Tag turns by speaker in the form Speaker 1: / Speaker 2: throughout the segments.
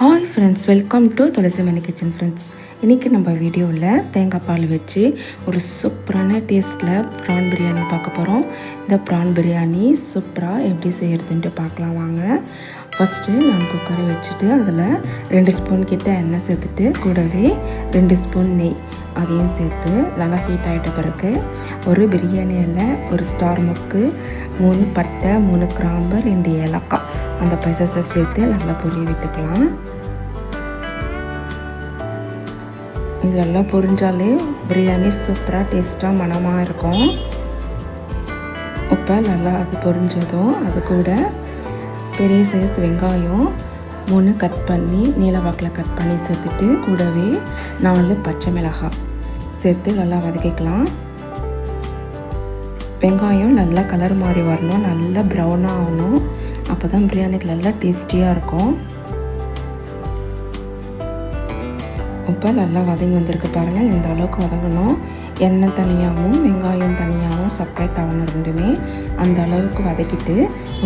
Speaker 1: Hi friends welcome to Tulasi Mani kitchen friends இன்றைக்கி நம்ம வீடியோவில் தேங்காய் பால் வச்சு ஒரு சூப்பரான டேஸ்ட்டில் ப்ரான் பிரியாணி பார்க்க போகிறோம் இந்த ப்ரான் பிரியாணி சூப்பராக எப்படி செய்கிறதுன்ட்டு பார்க்கலாம் வாங்க. ஃபஸ்ட்டு நான் குக்கரை வச்சுட்டு அதில் ரெண்டு ஸ்பூன் கிட்ட எண்ணெய் சேர்த்துட்டு கூடவே ரெண்டு ஸ்பூன் நெய். அதையும் சேர்த்து நல்லா ஹீட் ஆகிட்ட பிறகு ஒரு பிரியாணி இலை ஒரு ஸ்டார் முக்கு மூணு பட்டை மூணு கிராம்பு ரெண்டு ஏலக்காய். அந்த பைசஸை சேர்த்து நல்லா பொரிய விட்டுக்கலாம். இதெல்லாம் பொரிஞ்சாலே பிரியாணி சூப்பராக டேஸ்ட்டாக மனமாக இருக்கும். இப்போ நல்லா அது பொரிஞ்சதும் அது கூட பெரிய சைஸ் வெங்காயம் மூணு கட் பண்ணி நீலவாக்கில் கட் பண்ணி சேர்த்துட்டு கூடவே நாலு பச்சை மிளகாய். சேர்த்து நல்லா வதக்கிக்கலாம். வெங்காயம் நல்லா கலர் மாதிரி வரணும். நல்லா ப்ரௌனாக ஆகணும். அப்போ தான் பிரியாணிக்கு நல்லா டேஸ்டியாக இருக்கும். இப்போ நல்லா வதங்கி வந்திருக்கு பாருங்கள் இந்த அளவுக்கு வதங்கணும். எண்ணெய் தனியாகவும் வெங்காயம் தனியாகவும் செப்ரேட் ஆகணும் ரெண்டுமே. அந்த அளவுக்கு வதக்கிட்டு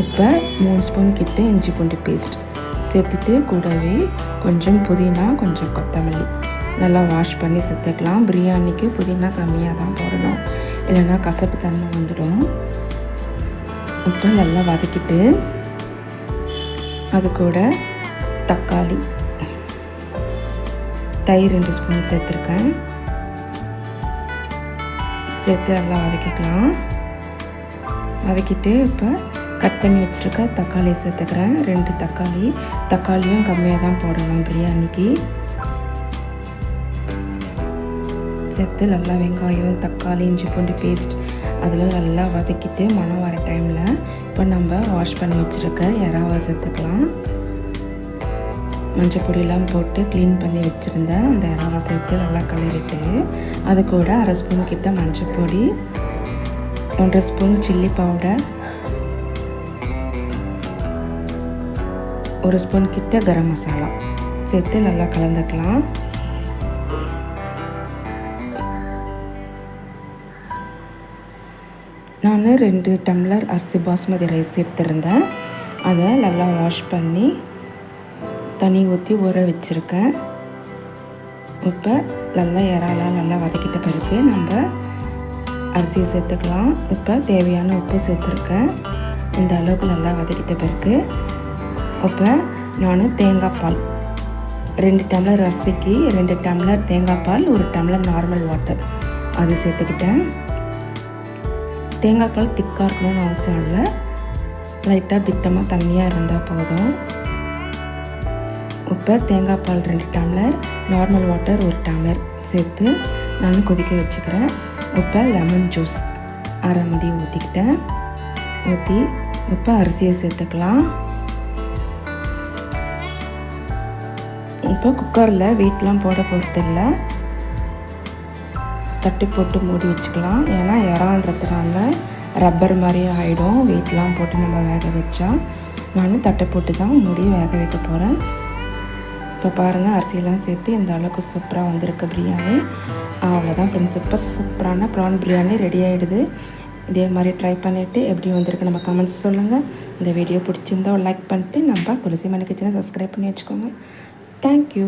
Speaker 1: இப்போ மூணு ஸ்பூன் கிட்ட இஞ்சி பூண்டு பேஸ்ட் சேர்த்துட்டு கூடவே கொஞ்சம் புதினா கொஞ்சம் கொத்தமல்லி. நல்லா வாஷ் பண்ணி சேர்த்துக்கலாம் பிரியாணிக்கு புதினா கம்மியாக தான் போடணும். இல்லைன்னா கசப்பு தன்மை வந்துடும். இப்போ நல்லா வதக்கிட்டு அது கூட தக்காளி. தயிர் ரெண்டு ஸ்பூன் சேர்த்துருக்கேன். சேர்த்து நல்லா வதக்கிக்கலாம். வதக்கிட்டு இப்போ கட் பண்ணி வச்சுருக்க தக்காளியை சேர்த்துக்கிறேன். ரெண்டு தக்காளி. தக்காளியும் கம்மியாக தான் போடணும் பிரியாணிக்கு. சேர்த்து நல்லா வெங்காயம் தக்காளி இஞ்சி பூண்டு பேஸ்ட் அதெல்லாம் நல்லா வதக்கிட்டு மனம் வர டைமில் இப்போ நம்ம வாஷ் பண்ணி வச்சுருக்க இறாவை சேர்த்துக்கலாம். மஞ்சள் பொடியெல்லாம் போட்டு க்ளீன் பண்ணி வச்சுருந்தேன் அந்த இறாவை சேர்த்து நல்லா கலரிட்டு அது கூட அரை ஸ்பூன் கிட்ட மஞ்சள் பொடி ஒன்றரை ஸ்பூன் சில்லி பவுடர் ஒரு ஸ்பூன் கிட்ட கரம் மசாலா சேர்த்து நல்லா கலந்துக்கலாம். நான் ரெண்டு டம்ளர் அரிசி பாஸ்மதி ரைஸ் எடுத்திருந்தேன். அதை நல்லா வாஷ் பண்ணி தண்ணி ஊற்றி ஊற வச்சுருக்கேன். இப்போ நல்லா இறாலாம் நல்லா வதக்கிட்ட பிறகு நம்ம அரிசியை சேர்த்துக்கலாம். இப்போ தேவையான உப்பு சேர்த்துருக்கேன். இந்த அளவுக்கு நல்லா வதக்கிட்ட பிறகு இப்போ நான் தேங்காய் பால் ரெண்டு டம்ளர் அரிசிக்கு ரெண்டு டம்ளர் தேங்காய் பால் ஒரு டம்ளர் நார்மல் வாட்டர் அது சேர்த்துக்கிட்டேன். தேங்காய் பால் திக்காக இருக்கணும்னு அவசியம் இல்லை. லைட்டாக திட்டமாக தண்ணியாக இருந்தால் போதும். இப்போ தேங்காய் பால் ரெண்டு டம்ளர் நார்மல் வாட்டர் ஒரு டம்ளர் சேர்த்து நான் கொதிக்க வச்சுக்கிறேன். இப்போ லெமன் ஜூஸ் அரை முடி ஊற்றிக்கிட்டேன் ஊற்றி இப்போ அரிசியை சேர்த்துக்கலாம். இப்போ குக்கரில் வீட்டெலாம் போட போகிறதில்ல தட்டி போட்டு மூடி வச்சுக்கலாம். ஏன்னா இறான்றதுனால ரப்பர் மாதிரி ஆகிடும் வெயிட்லாம் போட்டு நம்ம வேக வச்சா. நான் தட்டை போட்டு தான் மூடி வேக வைக்க போகிறேன் இப்போ பாருங்கள் அரிசியெல்லாம் சேர்த்து இந்த அளவுக்கு சூப்பராக வந்திருக்கு பிரியாணி. அவ்வளோதான் ஃப்ரெண்ட்ஸ் இப்போ சூப்பரான ப்ரான் பிரியாணி ரெடி ஆகிடுது இதே மாதிரி ட்ரை பண்ணிவிட்டு எப்படி வந்திருக்கு நம்ம கமெண்ட்ஸ் சொல்லுங்கள் இந்த வீடியோ பிடிச்சிருந்தா லைக் பண்ணிட்டு நம்ம துளசி மணி கிச்சனை சப்ஸ்கிரைப் பண்ணி வச்சுக்கோங்க. தேங்க்யூ